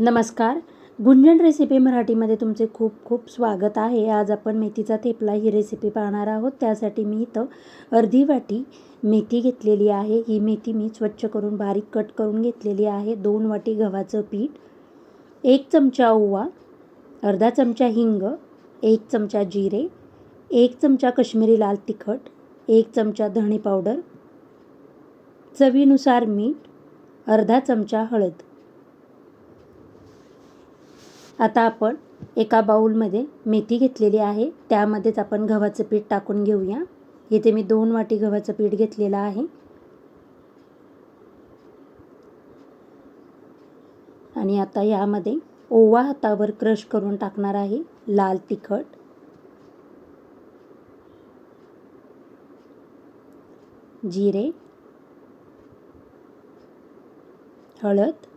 नमस्कार. गुंजन रेसिपी मराठीमध्ये तुमचे खूप खूप स्वागत आहे. आज आपण मेथीचा थेपला ही रेसिपी पाहणार आहोत. त्यासाठी मी इथं अर्धी वाटी मेथी घेतलेली आहे. ही मेथी मी स्वच्छ करून बारीक कट करून घेतलेली आहे. दोन वाटी गव्हाचं पीठ एक चमचा ओवा अर्धा चमचा हिंग एक चमचा जिरे एक चमचा कश्मीरी लाल तिखट एक चमचा धणे पावडर चवीनुसार मीठ अर्धा चमचा हळद. आता आपण एका बाऊलमध्ये मेथी घेतलेली आहे. त्यामध्येच आपण गव्हाचं पीठ टाकून घेऊया. इथे मी दोन वाटी गव्हाचं पीठ घेतलेलं आहे. आणि आता यामध्ये ओवा हातावर क्रश करून टाकणार आहे. लाल तिखट. जिरे. हळद.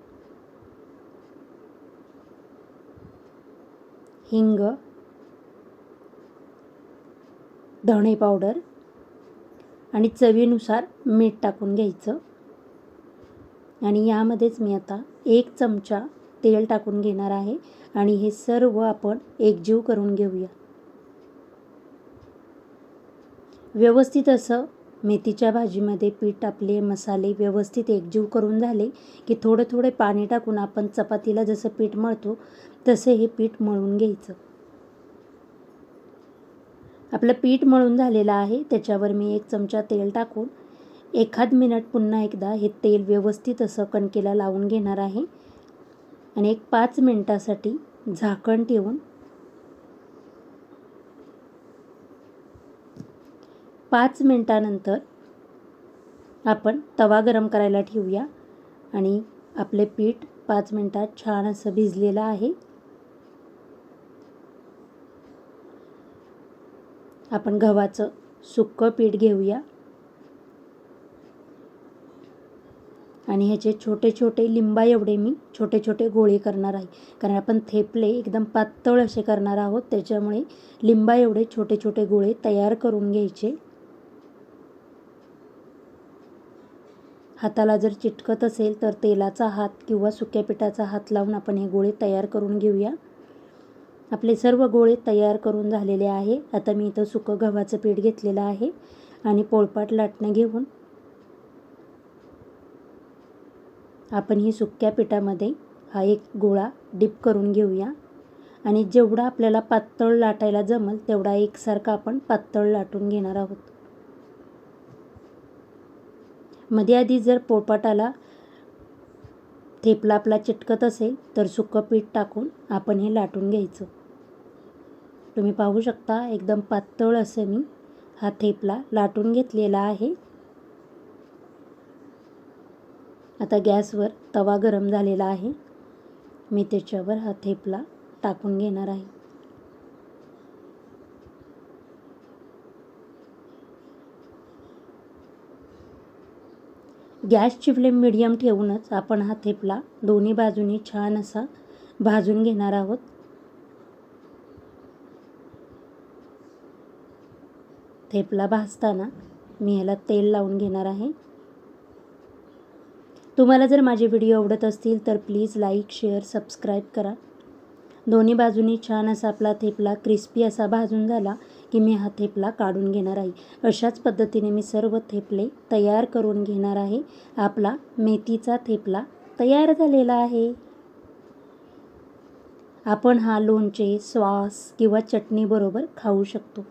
हिंग धणे पावडर आणि चवीनुसार मीठ टाकून घ्यायचं. आणि यामध्येच मी आता एक चमचा तेल टाकून घेणार आहे आणि हे सर्व आपण एकजीव करून घेऊया. व्यवस्थित असं मेथीच्या भाजीमध्ये पीठ आपले मसाले व्यवस्थित एकजीव करून झाले की थोडं थोडे पाणी टाकून आपण चपातीला जसं पीठ मळतो तसे हे पीठ मळून घ्यायचं. आपलं पीठ मळून झालेलं आहे त्याच्यावर मी एक चमचा तेल टाकून एखाद मिनट पुन्हा एकदा हे तेल व्यवस्थित असं कणकेला लावून घेणार आहे आणि एक पाच मिनटासाठी झाकण ठेवून पाच मिनटानंतर आपण तवा गरम करायला ठेवूया आणि आपले पीठ पाच मिनटात छान असं भिजलेलं आहे. आपण गव्हाचं सुक्कं पीठ घेऊया. आणि ह्याचे छोटे छोटे लिंबा एवढे मी छोटे छोटे गोळे करणार आहे. कारण आपण थेपले एकदम पातळ असे करणार आहोत. त्याच्यामुळे लिंबा एवढे छोटे छोटे गोळे तयार करून घ्यायचे. हाताला जर चिटकत असेल तर तेलाचा हात किंवा सुक्या पिठाचा हात लावून आपण हे गोळे तयार करून घेऊया. आपले सर्व गोळे तयार करून झालेले आहे. आता मी इथं सुकं गव्हाचं पीठ घेतलेलं आहे आणि पोळपाट लाटणं घेऊन आपण ही सुक्या पिठामध्ये हा एक गोळा डिप करून घेऊया. आणि जेवढा आपल्याला पातळ लाटायला जमल तेवढा एकसारखा आपण पातळ लाटून घेणार आहोत. मध्ये आधी जर पोळपाटाला थेपला आपला चिटकत असेल तर सुकं पीठ टाकून आपण हे लाटून घ्यायचं. तुम्ही पाहू शकता एकदम पातळ असं मी हा थेपला लाटून घेतलेला आहे. आता गॅसवर तवा गरम झालेला आहे. मी त्याच्यावर हा थेपला टाकून घेणार आहे. गॅसची फ्लेम मिडियम ठेवूनच आपण हा थेपला दोन्ही बाजूनी छान असा भाजून घेणार आहोत. थेपला भाजताना मी ह्याला तेल लावून घेणार आहे. तुम्हाला जर माझे व्हिडिओ आवडत असतील तर प्लीज लाईक शेअर सबस्क्राईब करा. दोन्ही बाजूनी छान असा आपला थेपला क्रिस्पी असा भाजून झाला की मी हा थेपला काढून घेणार आहे. अशाच पद्धतीने मी सर्व थेपले तयार करून घेणार आहे. आपला मेथीचा थेपला तयार झालेला आहे. आपण हा लोणचे सॉस किंवा चटणीबरोबर खाऊ शकतो.